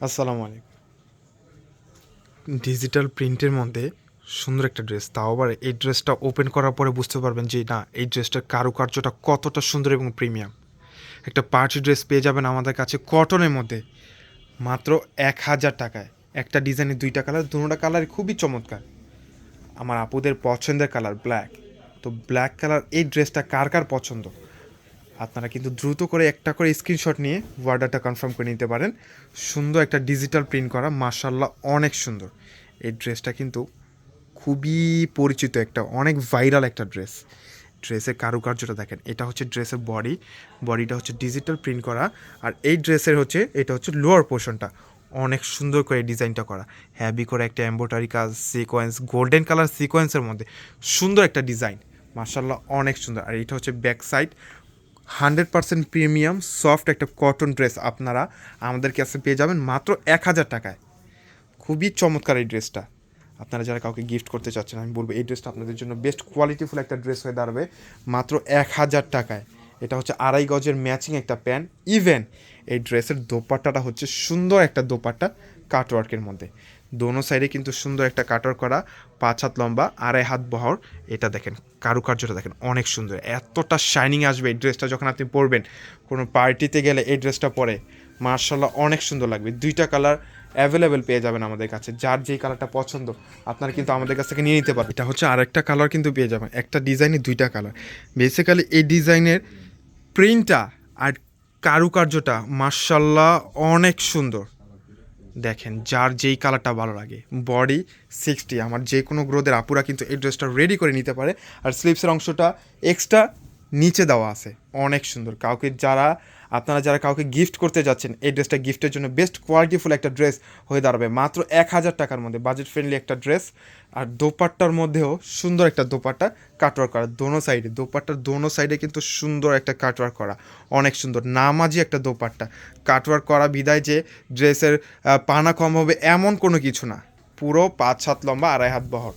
আসসালামু আলাইকুম। ডিজিটাল প্রিন্টের মধ্যে সুন্দর একটা ড্রেস, তাও আবার এই ড্রেসটা ওপেন করার পরে বুঝতে পারবেন যে না, এই ড্রেসটার কারুকার্যটা কতটা সুন্দর এবং প্রিমিয়াম। একটা পার্টি ড্রেস পেয়ে যাবেন আমাদের কাছে কটনের মধ্যে, মাত্র এক হাজার টাকায়। একটা ডিজাইনের দুইটা কালার, দুটোটা কালার খুবই চমৎকার। আমার আপুদের পছন্দের কালার ব্ল্যাক। তো ব্ল্যাক কালার এই ড্রেসটা কার কার পছন্দ? আপনারা কিন্তু দ্রুত করে একটা করে স্ক্রিনশট নিয়ে অর্ডারটা কনফার্ম করে নিতে পারেন। সুন্দর একটা ডিজিটাল প্রিন্ট করা মার্শাল্লাহ অনেক সুন্দর। এই ড্রেসটা কিন্তু খুবই পরিচিত একটা, অনেক ভাইরাল একটা ড্রেস ড্রেসের কারুকার্যটা দেখেন, এটা হচ্ছে ড্রেসের বডি বডিটা হচ্ছে ডিজিটাল প্রিন্ট করা, আর এই ড্রেসের হচ্ছে, এটা হচ্ছে লোয়ার পোর্শনটা অনেক সুন্দর করে ডিজাইনটা করা। হ্যাভি করে একটা এম্ব্রয়ডারি কাজ সিকোয়েন্স গোল্ডেন কালার সিকোয়েন্সের মধ্যে সুন্দর একটা ডিজাইন মার্শাল্লাহ অনেক সুন্দর, আর এটা হচ্ছে back side hundred percent premium soft একটা কটন ড্রেস আপনারা আমাদের কাছে পেয়ে যাবেন মাত্র এক হাজার টাকায়। খুবই চমৎকার এই ড্রেসটা। আপনারা যারা কাউকে গিফট করতে চাচ্ছেন, আমি বলব এই ড্রেসটা আপনাদের জন্য বেস্ট কোয়ালিটিফুল একটা ড্রেস হয়ে দাঁড়াবে মাত্র এক হাজার টাকায়। এটা হচ্ছে আড়াই গজের ম্যাচিং একটা প্যান্ট ইভেন এই ড্রেসের দোপাট্টাটা হচ্ছে সুন্দর একটা দোপাট্টা কাটওয়ার্কের মধ্যে। দোনো সাইডে কিন্তু সুন্দর একটা কাটার করা, পাঁচ হাত লম্বা, আড়াই হাত বহর। এটা দেখেন, কারুকার্যটা দেখেন, অনেক সুন্দর। এতটা শাইনিং আসবে এই ড্রেসটা যখন আপনি পরবেন। কোনো পার্টিতে গেলে এই ড্রেসটা পরে, মার্শাল্লাহ অনেক সুন্দর লাগবে। দুইটা কালার অ্যাভেলেবেল পেয়ে যাবেন আমাদের কাছে, যার যেই কালারটা পছন্দ, আপনারা কিন্তু আমাদের কাছ থেকে নিয়ে নিতে পারবেন। এটা হচ্ছে আরেকটা কালার কিন্তু পেয়ে যাবেন, একটা ডিজাইনে দুইটা কালার বেসিক্যালি এই ডিজাইনের প্রিন্টটা আর কারুকার্যটা মার্শাল্লাহ অনেক সুন্দর। দেখেন, যার যেই কালারটা ভালো লাগে। বডি সিক্সটি আমার যে কোনো গ্রোদের আপুরা কিন্তু এই ড্রেসটা রেডি করে নিতে পারে। আর স্লিপসের অংশটা এক্সট্রা নিচে দেওয়া আছে। অনেক সুন্দর। কাউকে যারা, আপনারা যারা কাউকে গিফট করতে যাচ্ছেন, এই ড্রেসটা গিফটের জন্য বেস্ট কোয়ালিটিফুল একটা ড্রেস হয়ে দাঁড়াবে। মাত্র এক হাজার টাকার মধ্যে বাজেট ফ্রেন্ডলি একটা ড্রেস আর দোপাট্টার মধ্যেও সুন্দর একটা দোপাট্টা কাটওয়ার্ক করা। দোনো সাইডে দোপাট্টার দোনো সাইডে কিন্তু সুন্দর একটা কাটওয়ার্ক করা। অনেক সুন্দর, নামাজি একটা দোপাট্টা। কাটওয়ার্ক করা বিদায় যে ড্রেসের পানা কম হবে এমন কোনো কিছু না। পুরো পাঁচ হাত লম্বা, আড়াই হাত বহর।